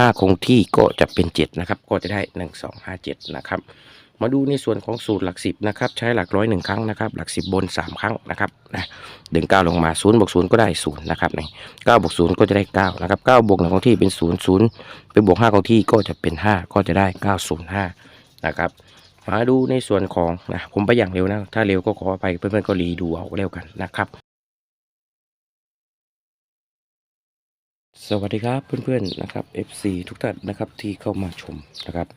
ห้าคงที่ก็จะเป็นเจ็ดนะครับ ก็จะได้หนึ่งสองห้าเจ็ดนะครับ มาดูในส่วนของสูตรหลักสิบนะครับ ใช้หลักร้อยหนึ่งครั้งนะครับ หลักสิบบนสามครั้งนะครับนะดึงเก้าลงมาศูนย์บวกศูนย์ก็ได้ศูนย์นะครับนี่เก้าบวกศูนย์ก็จะได้เก้านะครับเก้าบวกหนึ่งคงที่เป็นศูนย์ศูนย์ไปบวกห้าคงที่ก็จะเป็นห้าก็จะได้เก้าศูนย์ห้านะครับมาดูในส่วนของนะผมไปอย่างเร็วนะ ถ้าเร็วก็ขออภัยเพื่อนๆก็รีดูเอาเร็วกันนะครับ สวัสดีครับเพื่อนๆนะครับ FC ทุกท่านนะครับที่เข้ามาชมนะครับ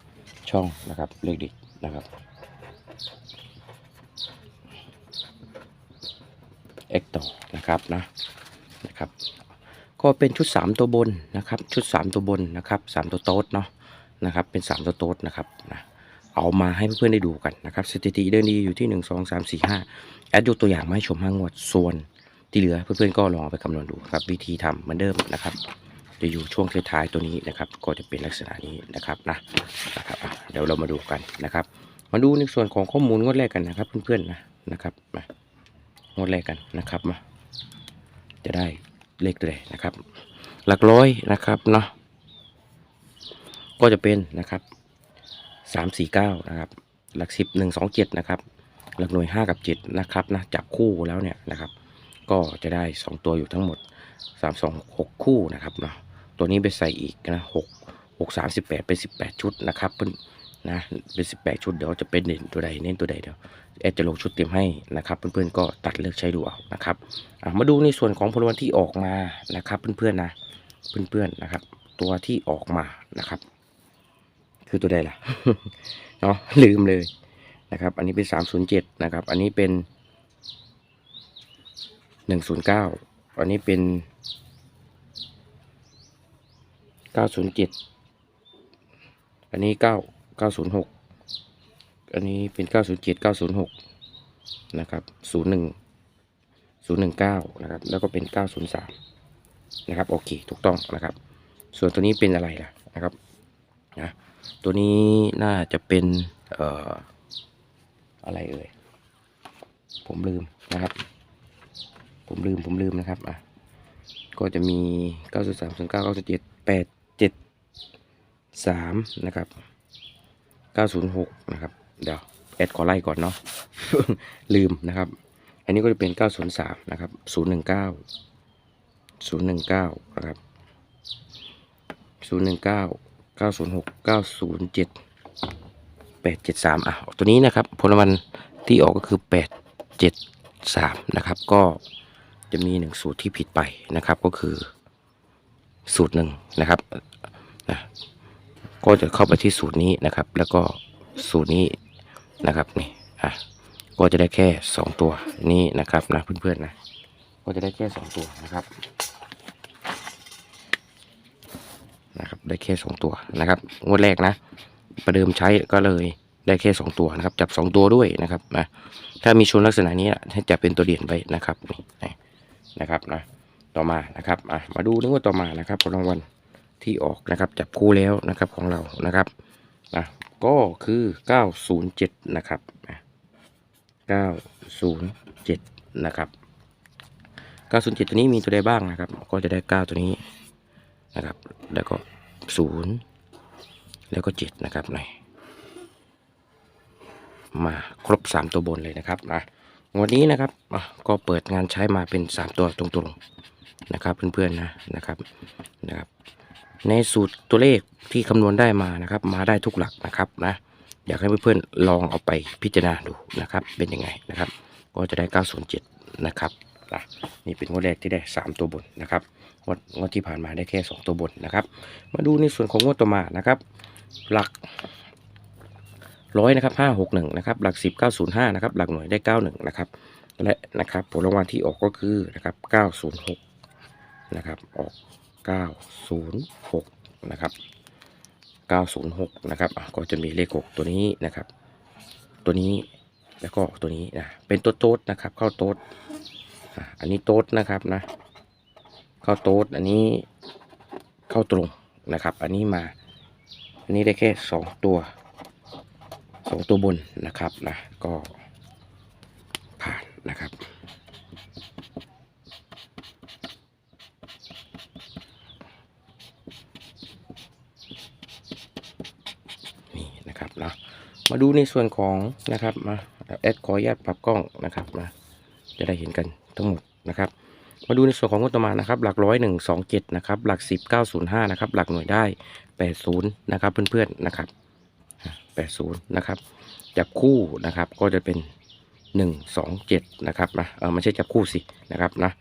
ช่องนะครับเลขดินะครับเอ็กต่อนะครับนะนะครับ ก็เป็นชุด 3 ตัวบนนะครับ ชุด 3 ตัวบนนะครับ 3 ตัวโต๊ดเนาะนะครับเป็น 3 ตัวโต๊ดนะครับนะเอามาให้เพื่อนๆได้ดูกันนะครับสถิติเดินดีอยู่ที่ 1 2 3 4 5แอดยกตัวอย่างมาให้ชมห้างวดส่วน ที่เหลือเพื่อนๆก็ลองไปคำนวณดูครับ วิธีทำเหมือนเดิมนะครับจะอยู่ช่วงท้ายๆตัวนี้นะครับ ก็จะเป็นลักษณะนี้นะครับนะนะครับเดี๋ยวเรามาดูกันนะครับ มาดูในส่วนของข้อมูลงวดแรกกันนะครับ เพื่อนๆนะนะครับมางวดแรกกันนะครับมาจะได้เลขเลยนะครับ หลักร้อยนะครับเนาะก็จะเป็นนะครับสามสี่เก้านะครับ หลักสิบหนึ่งสองเจ็ดนะครับ หลักหน่วยห้ากับเจ็ดนะครับนะจับคู่แล้วเนี่ยนะครับ ก็จะได้สองตัวอยู่ทั้งหมดสามสองหกคู่นะครับเนาะตัวนี้ไปใส่อีกนะหกหกสามสิบแปดเป็นสิบแปดชุดนะครับเพื่อนนะเป็นสิบแปดชุดเดี๋ยวจะเป็นเด่นตัวใดเน้นตัวใดเดี๋ยวแอดจะลงชุดเต็มให้นะครับ เพื่อนๆก็ตัดเลือกใช้ดูเอานะครับมาดูในส่วนของพลวันที่ออกมานะครับ เพื่อนๆนะเพื่อนๆนะครับ ตัวที่ออกมานะครับ คือตัวใดล่ะเนาะลืมเลยนะครับ อันนี้เป็นสามศูนย์เจ็ดนะครับ อันนี้เป็น หนึ่งศูนย์เก้าอันนี้เป็นเก้าศูนย์เจ็ดอันนี้เก้าเก้าศูนย์หกอันนี้เป็นเก้าศูนย์เจ็ดเก้าศูนย์หกนะครับศูนย์หนึ่งศูนย์หนึ่งเก้านะครับ แล้วก็เป็นเก้าศูนย์สามนะครับ โอเค ถูกต้องนะครับ ส่วนตัวนี้เป็นอะไรล่ะนะครับนะตัวนี้น่าจะเป็นเอ่ออะไรเอ่ย ผมลืมนะครับ ผมลืมผมลืมนะครับอะก็จะมี9 3 0 9 9 7 8 7 3นะครับ906นะครับ เดี๋ยวแอดขอไล่ก่อนเนาะลืมนะครับ อันนี้ก็จะเป็น903นะครับ019 019นะครับ019 906 907 873อะตัวนี้นะครับ ผลรางวัลที่ออกก็คือ873นะครับ ก็ จะมีหนึ่งสูตรที่ผิดไปนะครับ ก็คือสูตรหนึ่งนะครับนะก็จะเข้าไปที่สูตรนี้นะครับ แล้วก็สูตรนี้นะครับนี่อะก็จะได้แค่ 2 ตัวนี้นะครับนะเพื่อนๆนะก็จะได้แค่ 2 ตัวนะครับนะครับได้แค่สองตัวนะครับงวดแรกนะประเดิมใช้ก็เลยได้แค่สองตัวนะครับ จับสองตัวด้วยนะครับนะถ้ามีชนลักษณะนี้ให้จับเป็นตัวเด่นไปนะครับนี่ นะครับนะต่อมานะครับอะมาดูนึกว่าต่อมานะครับผลรางวัลที่ออกนะครับ จับคู่แล้วนะครับของเรานะครับนะก็คือ 907 นะครับนะ907 นะครับ 907 ตัวนี้มีตัวใดบ้างนะครับ ก็จะได้ 9 ตัวนี้นะครับ แล้วก็ศูนย์แล้วก็เจ็ดนะครับหน่อยมาครบสามตัวบนเลยนะครับนะ วันนี้นะครับก็เปิดงานใช้มาเป็นสามตัวตรงๆนะครับเพื่อนๆนะนะครับนะครับ ในสูตรตัวเลขที่คำนวณได้มานะครับ มาได้ทุกหลักนะครับนะอยากให้เพื่อนๆลองเอาไปพิจารณาดูนะครับ เป็นยังไงนะครับ ก็จะได้ 907 นะครับนะนี่เป็นงวดแรกที่ได้ 3 ตัวบนนะครับงวดงวดที่ผ่านมาได้แค่ 2 ตัวบนนะครับ มาดูในส่วนของงวดต่อมานะครับ หลัก ร้อยนะครับห้าหกหนึ่งนะครับหลักสิบเก้าศูนย์ห้านะครับหลักหน่วยได้เก้าหนึ่งนะครับและนะครับผลรางวัลที่ออกก็คือนะครับเก้าศูนย์หกนะครับออกเก้าศูนย์หกนะครับเก้าศูนย์หกนะครับก็จะมีเลขหกตัวนี้นะครับ ตัวนี้แล้วก็ตัวนี้นะเป็นตัวโต๊ดนะครับ เข้าโต๊ดอันนี้โต๊ดนะครับนะ เข้าโต๊ดอันนี้เข้าตรงนะครับ อันนี้มา อันนี้ได้แค่สองตัว ของตัวบนนะครับนะก็ผ่านนะครับ นี่นะครับนะมาดูในส่วนของนะครับมาแอดขออนุญาตปรับกล้องนะครับนะจะได้เห็นกันทั้งหมดนะครับ มาดูในส่วนของงบประมาณนะครับ หลักร้อยหนึ่งสองเจ็ดนะครับ หลักสิบเก้าศูนย์ห้านะครับ หลักหน่วยได้แปดศูนย์นะครับเพื่อนๆนะครับ แปดศูนย์นะครับ จับคู่นะครับก็จะเป็นหนึ่งสองเจ็ดนะครับนะเออไม่ใช่จับคู่สินะครับนะ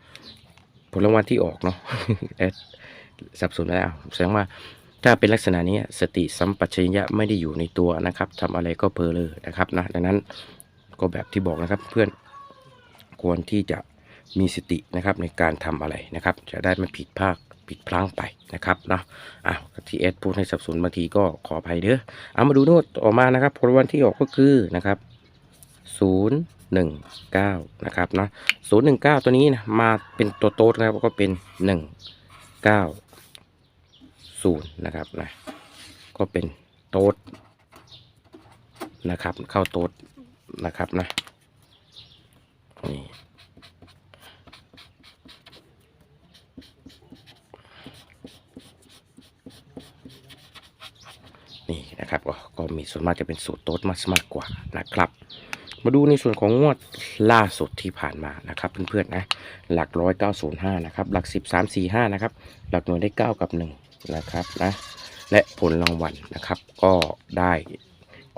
ผลรางวัลที่ออกเนาะแอดสับสนแล้วแสดงว่าถ้าเป็นลักษณะนี้สติสัมปชัญญะไม่ได้อยู่ในตัวนะครับทำอะไรก็เพลอเลยนะครับนะดังนั้นก็แบบที่บอกนะครับเพื่อนควรที่จะมีสตินะครับในการทำอะไรนะครับ จะได้ไม่ผิดพลาด ผิดพลั้งไปนะครับเนาะอะที่เอสพูดให้สับสนบางทีก็ขออภัยเด้อเอามาดูโน้ตออกมานะครับผลวัลที่ออกก็คือนะครับศูนย์หนึ่งเก้านะครับเนาะศูนย์หนึ่งเก้าตัวนี้นะมาเป็นตัวโต๊ดนะครับก็เป็นหนึ่งเก้าศูนย์นะครับนะก็เป็นโต๊ดนะครับ เข้าโต๊ดนะครับนะนี่ นะครับ ก็มีส่วนมากจะเป็นสูตรโต๊ดมากมากกว่านะครับ มาดูในส่วนของงวดล่าสุดที่ผ่านมานะครับเพื่อนๆนะหลักร้อยเก้าศูนย์ห้านะครับหลักสิบสามสี่ห้านะครับหลักหน่วยได้เก้ากับหนึ่งนะครับนะและผลรางวัลนะครับ ก็ได้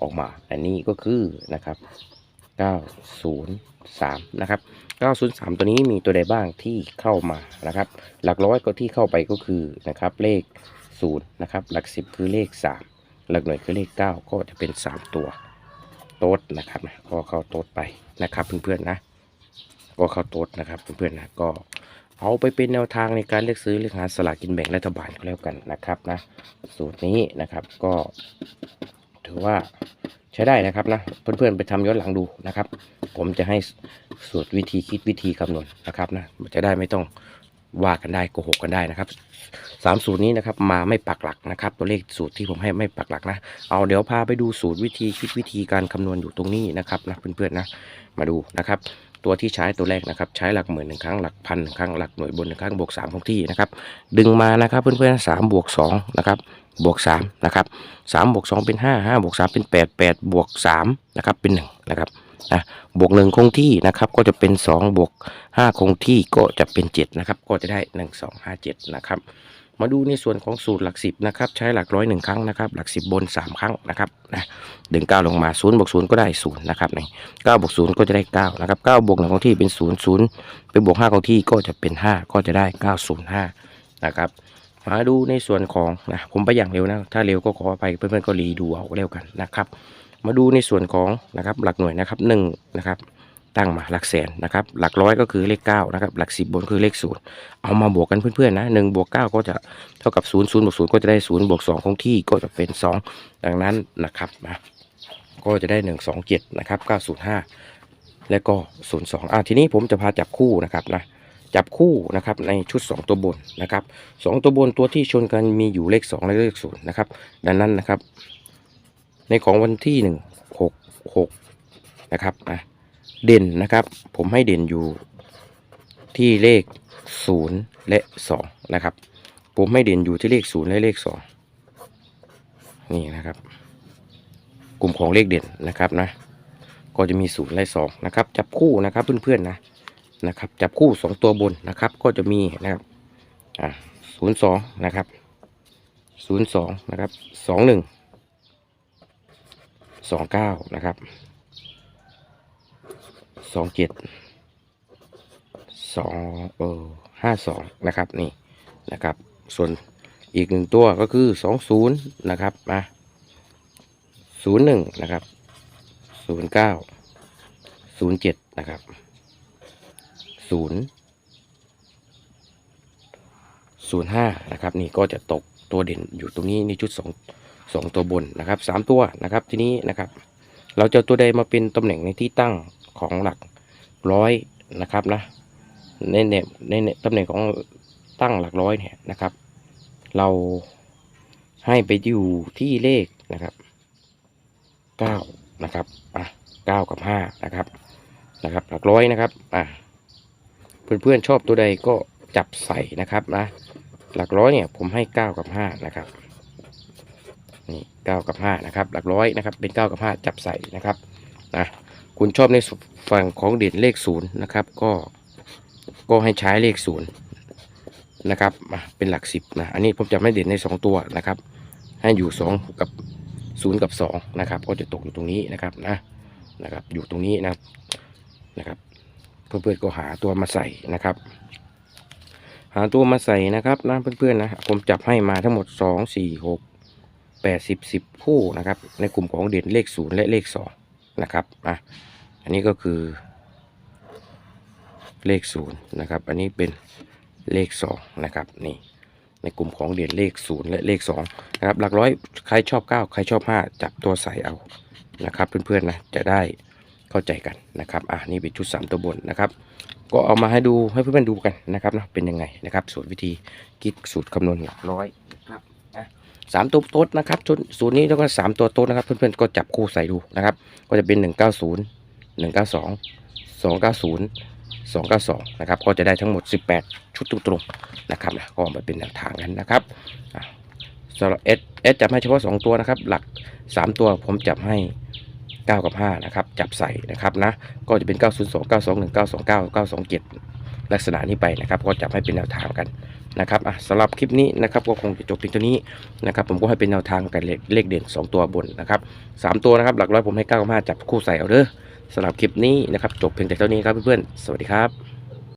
ออกมา อันนี้ก็คือนะครับเก้าศูนย์สามนะครับเก้าศูนย์สามตัวนี้มีตัวใดบ้างที่เข้ามานะครับ หลักร้อยก็ที่เข้าไปก็คือนะครับเลขศูนย์นะครับ หลักสิบคือเลขสาม หลักหน่วยคือเลขเก้าก็จะเป็นสามตัวโต๊ดนะครับก็เข้าโต๊ดไปนะครับเพื่อนๆนะก็เข้าโต๊ดนะครับเพื่อนๆนะก็เอาไปเป็นแนวทางในการเลือกซื้อเลือกหาสลากกินแบ่งรัฐบาลก็แล้วกันนะครับนะสูตรนี้นะครับก็ ถือว่าใช้ได้นะครับนะเพื่อนๆไปทำย้อนหลังดูนะครับ ผมจะให้สูตรวิธีคิดวิธีคำนวณนะครับนะจะได้ไม่ต้อง ว่ากันได้โกหกกันได้นะครับสามสูตรนี้นะครับมาไม่ปักหลักนะครับ ตัวเลขสูตรที่ผมให้ไม่ปักหลักนะเอาเดี๋ยวพาไปดูสูตรวิธีคิดวิธีการคำนวณอยู่ตรงนี้นะครับนะเพื่อนๆนะมาดูนะครับ ตัวที่ใช้ตัวแรกนะครับ ใช้หลักหมื่นหนึ่งครั้งหลักพันหนึ่งครั้งหลักหน่วยบนหนึ่งครั้งบวกสามของที่นะครับ ดึงมานะครับเพื่อนๆสามบวกสองนะครับบวกสามนะครับสามบวกสองเป็นห้าห้าบวกสามเป็นแปดแปดบวกสามนะครับเป็นหนึ่งนะครับ นะบวกหนึ่งคงที่นะครับก็จะเป็นสองบวกห้าคงที่ก็จะเป็นเจ็ดนะครับก็จะได้หนึ่งสองห้าเจ็ดนะครับมาดูในส่วนของสูตรหลักสิบนะครับใช้หลักร้อยหนึ่งครั้งนะครับหลักสิบบนสามครั้งนะครับนะดึงเก้าลงมาศูนย์บวกศูนย์ก็ได้ศูนย์นะครับในเก้าบวกศูนย์ก็จะได้เก้านะครับเก้าบวกหนึ่งของที่เป็นศูนย์ศูนย์ไปบวกห้าของที่ก็จะเป็นห้าก็จะได้เก้าศูนย์ห้านะครับมาดูในส่วนของนะผมไปอย่างเร็วนะถ้าเร็วก็ขอไปเพื่อนๆก็รีดูเอาเร็วกันนะครับ มาดูในส่วนของนะครับหลักหน่วยนะครับหนึ่งนะครับตั้งมาหลักแสนนะครับหลักร้อยก็คือเลขเก้านะครับหลักสิบบนคือเลขศูนย์เอามาบวกกันเพื่อนๆนะหนึ่งบวกเก้าก็จะเท่ากับศูนย์ศูนย์บวกศูนย์ก็จะได้ศูนย์บวกสองคงที่ก็จะเป็นสองดังนั้นนะครับนะก็จะได้หนึ่งสองเจ็ดนะครับเก้าศูนย์ห้าแล้วก็ศูนย์สองอะทีนี้ผมจะพาจับคู่นะครับนะจับคู่นะครับในชุดสองตัวบนนะครับสองตัวบนตัวที่ชนกันมีอยู่เลขสองและเลขศูนย์นะครับดังนั้นนะครับ ในของวันที่หนึ่งหกหกนะครับนะเด่นนะครับ ผมให้เด่นอยู่ที่เลขศูนย์และสองนะครับ ผมให้เด่นอยู่ที่เลขศูนย์และเลขสองนี่นะครับ กลุ่มของเลขเด่นนะครับนะ ก็จะมีศูนย์และสองนะครับ จับคู่นะครับเพื่อนๆนะนะครับ จับคู่สองตัวบนนะครับ ก็จะมีนะครับอ่าศูนย์สองนะครับศูนย์สองนะครับสองหนึ่ง สองเก้านะครับสองเจ็ดสองเออห้าสองนะครับนี่นะครับ ส่วนอีกหนึ่งตัวก็คือสองศูนย์นะครับมาศูนย์หนึ่งนะครับศูนย์เก้าศูนย์เจ็ดนะครับศูนย์ ศูนย์ห้านะครับนี่ก็จะตกตัวเด่นอยู่ตรงนี้ในชุดสองสองตัวบนนะครับสามตัวนะครับทีนี้นะครับ เราจะตัวใดมาเป็นตำแหน่งในที่ตั้งของหลักร้อยนะครับนะในในในตำแหน่งของตั้งหลักร้อยเนี่ยนะครับ เราให้ไปอยู่ที่เลขนะครับเก้านะครับอะเก้ากับห้านะครับนะครับหลักร้อยนะครับอะเพื่อนๆชอบตัวใดก็จับใส่นะครับนะ หลักร้อยเนี่ยผมให้เก้ากับห้านะครับนี่เก้ากับห้านะครับ หลักร้อยนะครับเป็นเก้ากับห้าจับใส่นะครับนะคุณชอบในฝั่งของเด่นเลขศูนย์นะครับก็ก็ให้ใช้เลขศูนย์นะครับเป็นหลักสิบนะอันนี้ผมจะไม่เด่นในสองตัวนะครับ ให้อยู่สองกับศูนย์กับสองนะครับก็จะตกอยู่ตรงนี้นะครับนะนะครับอยู่ตรงนี้นะครับนะครับเพื่อนๆก็หาตัวมาใส่นะครับ หาตัวมาใส่นะครับนะเพื่อนๆนะผมจับให้มาทั้งหมดสองสี่หกแปดสิบสิบคู่นะครับ ในกลุ่มของเด่นเลขศูนย์และเลขสองนะครับอะอันนี้ก็คือเลขศูนย์นะครับ อันนี้เป็นเลขสองนะครับนี่ในกลุ่มของเด่นเลขศูนย์และเลขสองนะครับหลักร้อยใครชอบเก้าใครชอบห้าจับตัวใส่เอานะครับเพื่อนๆนะจะได้ เข้าใจกันนะครับอะนี่เป็นชุดสามตัวบนนะครับ ก็เอามาให้ดูให้เพื่อนๆดูกันนะครับเนาะเป็นยังไงนะครับสูตรวิธีคิดสูตรคำนวณหลักร้อยนะครับอะสามตัวโต๊ดนะครับชุดสูตรนี้แล้วก็สามตัวโต๊ดนะครับ เพื่อนๆก็จับคู่ใส่ดูนะครับ ก็จะเป็นหนึ่งเก้าศูนย์หนึ่งเก้าสองสองเก้าศูนย์สองเก้าสองนะครับ ก็จะได้ทั้งหมด18ชุดตรงๆนะครับนะก็มาเป็นแนวทางกันนะครับอะสำหรับเอสเอสจับให้เฉพาะ2ตัวนะครับ หลัก3ตัวผมจับให้ 9 กับ5นะครับจับใส่นะครับนะก็จะเป็น 902 921 929 927 ลักษณะนี้ไปนะครับ ก็จับให้เป็นแนวทางกันนะครับอะสำหรับคลิปนี้นะครับก็คงจะจบเพียงเท่านี้นะครับผมก็ให้เป็นแนวทางกันเลขเลขเด่น 2 ตัวบนนะครับ3ตัวนะครับหลักร้อยผมให้9กับ5จับคู่ใส่เอาเด้อสำหรับคลิปนี้นะครับจบเพียงแต่เท่านี้ครับเพื่อนๆสวัสดีครับ